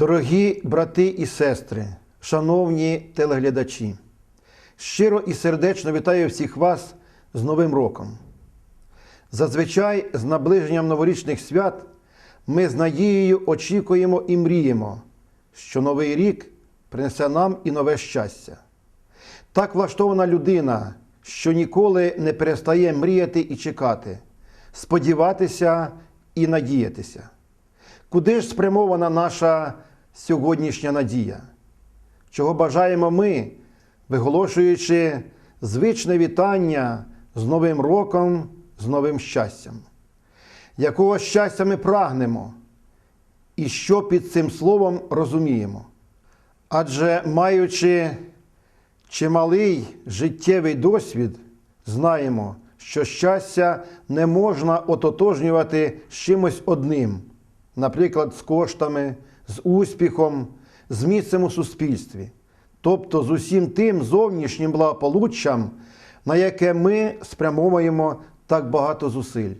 Дорогі брати і сестри, шановні телеглядачі, щиро і сердечно вітаю всіх вас з Новим роком. Зазвичай з наближенням новорічних свят ми з надією очікуємо і мріємо, що Новий рік принесе нам і нове щастя. Так влаштована людина, що ніколи не перестає мріяти і чекати, сподіватися і надіятися. Куди ж спрямована наша сьогоднішня надія? Чого бажаємо ми, виголошуючи звичне вітання з Новим роком, з новим щастям? Якого щастя ми прагнемо? І що під цим словом розуміємо? Адже маючи чималий життєвий досвід, знаємо, що щастя не можна ототожнювати з чимось одним, наприклад, з коштами, з успіхом, з місцем у суспільстві, тобто з усім тим зовнішнім благополуччям, на яке ми спрямовуємо так багато зусиль.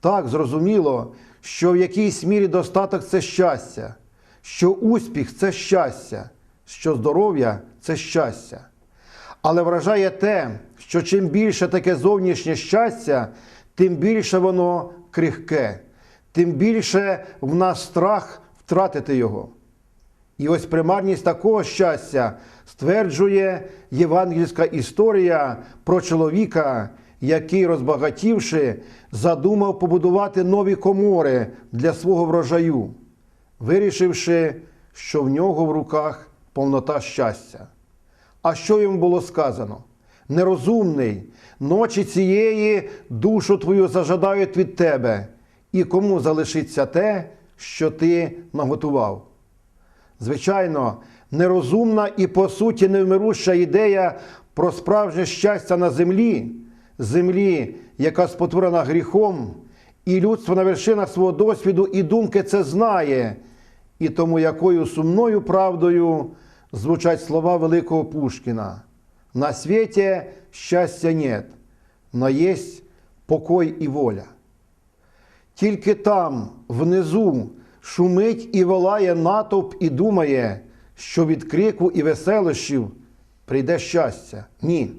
Так, зрозуміло, що в якійсь мірі достаток це щастя, що успіх це щастя, що здоров'я це щастя. Але вражає те, що чим більше таке зовнішнє щастя, тим більше воно крихке, тим більше в нас страх втратити його. І ось примарність такого щастя стверджує євангельська історія про чоловіка, який, розбагатівши, задумав побудувати нові комори для свого врожаю, вирішивши, що в нього в руках повнота щастя. А що йому було сказано? Нерозумний, ночі цієї душу твою зажадають від тебе, і кому залишиться те, що ти наготував. Звичайно, нерозумна і по суті невмируща ідея про справжнє щастя на землі, землі, яка спотворена гріхом, і людство на вершинах свого досвіду і думки це знає, і тому якою сумною правдою звучать слова великого Пушкіна. На світі щастя нет, но есть покой і воля. Тільки там, внизу, шумить і волає натовп і думає, що від крику і веселощів прийде щастя. Ні.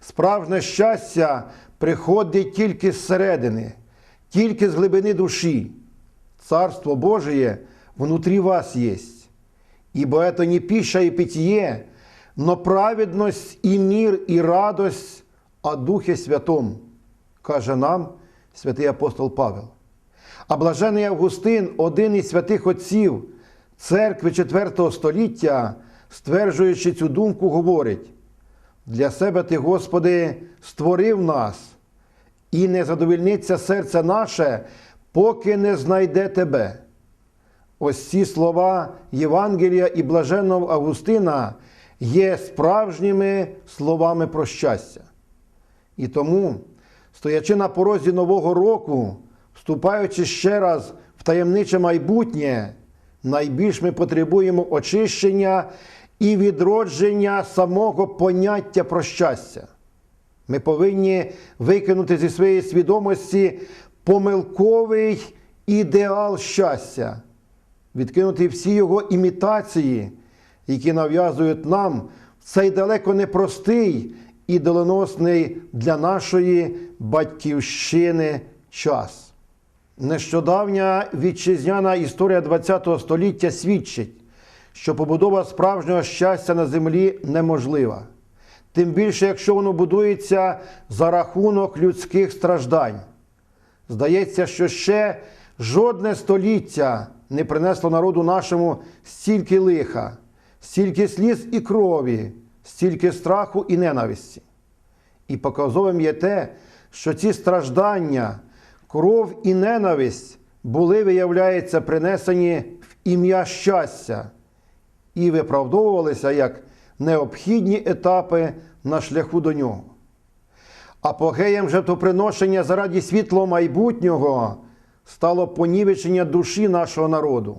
Справжнє щастя приходить тільки зсередини, тільки з глибини душі. Царство Божие внутрі вас єсть. Ибо это не пища и питье, но праведность и мир и радость о Духе Святом, каже нам святий апостол Павел. А блажений Августин, один із святих отців церкви IV століття, стверджуючи цю думку, говорить: для себе ти, Господи, створив нас, і не задовольниться серце наше, поки не знайде Тебе. Ось ці слова Євангелія і блаженного Августина є справжніми словами про щастя. І тому, стоячи на порозі Нового року, вступаючи ще раз в таємниче майбутнє, найбільш ми потребуємо очищення і відродження самого поняття про щастя. Ми повинні викинути зі своєї свідомості помилковий ідеал щастя відкинути всі його імітації, які нав'язують нам цей далеко непростий і доленосний для нашої батьківщини час. Нещодавня вітчизняна історія ХХ століття свідчить, що побудова справжнього щастя на землі неможлива. Тим більше, якщо воно будується за рахунок людських страждань. Здається, що ще жодне століття не принесло народу нашому стільки лиха, стільки сліз і крові, стільки страху і ненависті. І показовим є те, що ці страждання, кров і ненависть були, виявляється, принесені в ім'я щастя і виправдовувалися як необхідні етапи на шляху до нього. Апогеєм жертвоприношення заради світлого майбутнього стало понівечення душі нашого народу,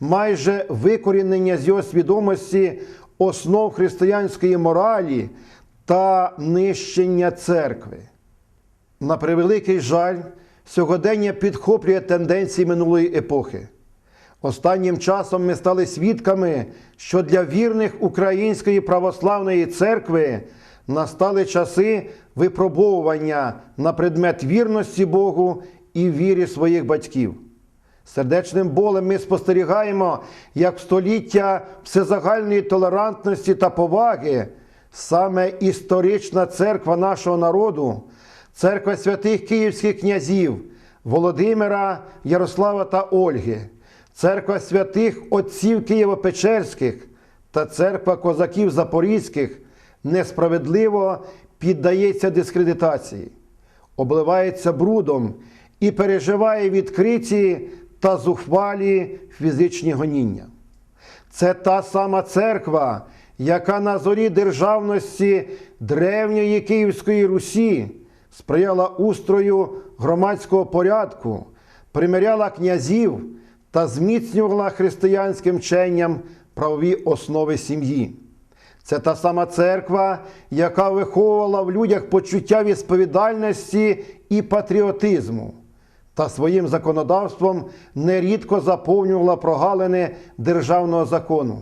майже викорінення з його свідомості основ християнської моралі та нищення церкви. На превеликий жаль, сьогодення підхоплює тенденції минулої епохи. Останнім часом ми стали свідками, що для вірних Української православної церкви настали часи випробовування на предмет вірності Богу і вірі своїх батьків. Сердечним болем ми спостерігаємо, як століття всезагальної толерантності та поваги саме історична церква нашого народу, церква святих київських князів Володимира, Ярослава та Ольги, церква святих отців Києво-Печерських та церква козаків Запорізьких несправедливо піддається дискредитації, обливається брудом і переживає відкриті та зухвалі фізичні гоніння. Це та сама церква, яка на зорі державності древньої Київської Русі сприяла устрою громадського порядку, примиряла князів та зміцнювала християнським вченням правові основи сім'ї. Це та сама церква, яка виховувала в людях почуття відповідальності і патріотизму, та своїм законодавством нерідко заповнювала прогалини державного закону.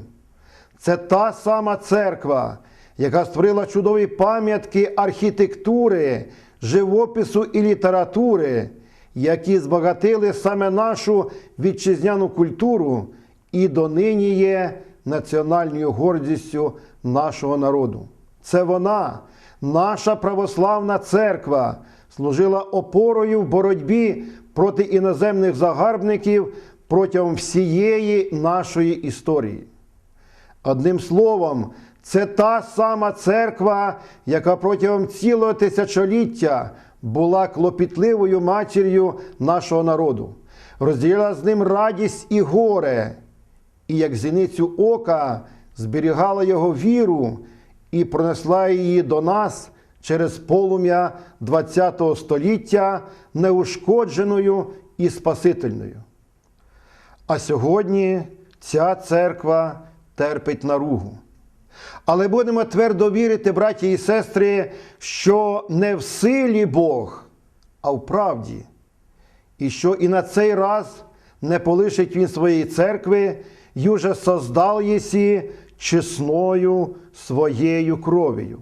Це та сама церква, яка створила чудові пам'ятки архітектури, живопису і літератури, які збагатили саме нашу вітчизняну культуру і донині є національною гордістю нашого народу. Це вона, наша православна церква, служила опорою в боротьбі проти іноземних загарбників протягом всієї нашої історії. Одним словом, це та сама церква, яка протягом цілого тисячоліття була клопітливою матір'ю нашого народу, розділяла з ним радість і горе, і як зіницю ока зберігала його віру і пронесла її до нас через полум'я ХХ століття неушкодженою і спасительною. А сьогодні ця церква терпить наругу. Але будемо твердо вірити, браті і сестри, що не в силі Бог, а в правді, і що і на цей раз не полишить Він своєї церкви, й уже создал єсі чесною своєю кров'ю.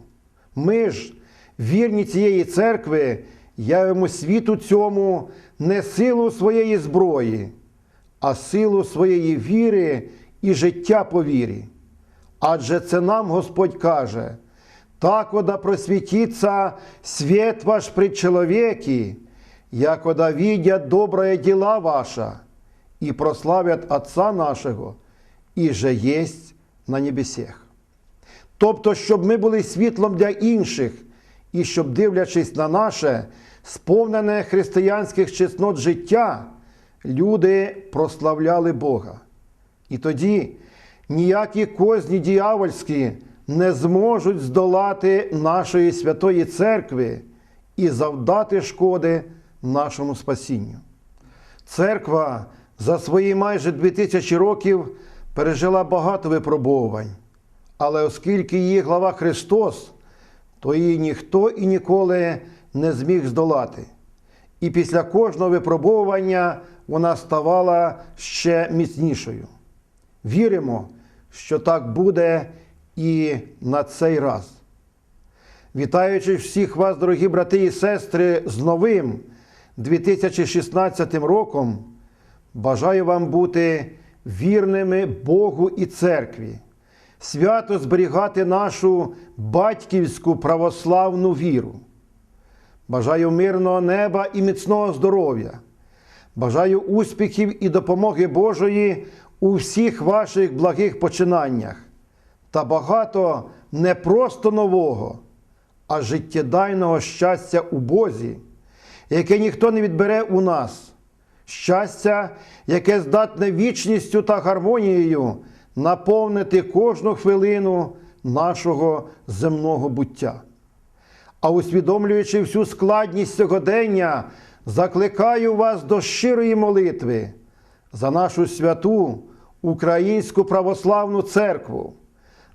Ми ж, вірні цієї церкви, явимо світу цьому не силу своєї зброї, а силу своєї віри і життя по вірі. Адже це нам Господь каже, такода просвітиться світ ваш при чоловіки, якода видят добрые дела ваша, і прославят Отца нашого, і же єсть на небесах. Тобто, щоб ми були світлом для інших, і щоб, дивлячись на наше, сповнене християнських чеснот життя, люди прославляли Бога. І тоді ніякі козні діявольські не зможуть здолати нашої святої церкви і завдати шкоди нашому спасінню. Церква за свої майже 2000 років пережила багато випробовувань, але оскільки її глава Христос, то її ніхто і ніколи не зміг здолати. І після кожного випробовування вона ставала ще міцнішою. Віримо, що так буде і на цей раз. Вітаючи всіх вас, дорогі брати і сестри, з новим 2016 роком, бажаю вам бути вірними Богу і церкві, свято зберігати нашу батьківську православну віру. Бажаю мирного неба і міцного здоров'я. Бажаю успіхів і допомоги Божої у всіх ваших благих починаннях та багато не просто нового, а життєдайного щастя у Бозі, яке ніхто не відбере у нас, щастя, яке здатне вічністю та гармонією наповнити кожну хвилину нашого земного буття. А усвідомлюючи всю складність сьогодення, закликаю вас до щирої молитви за нашу святу Українську православну церкву,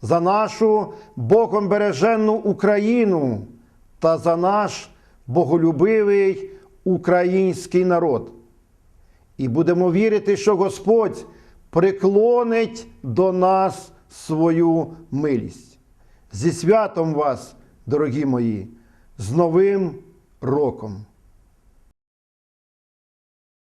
за нашу Богом береженну Україну та за наш боголюбивий український народ. І будемо вірити, що Господь приклонить до нас свою милість. Зі святом вас, дорогі мої, з Новим роком!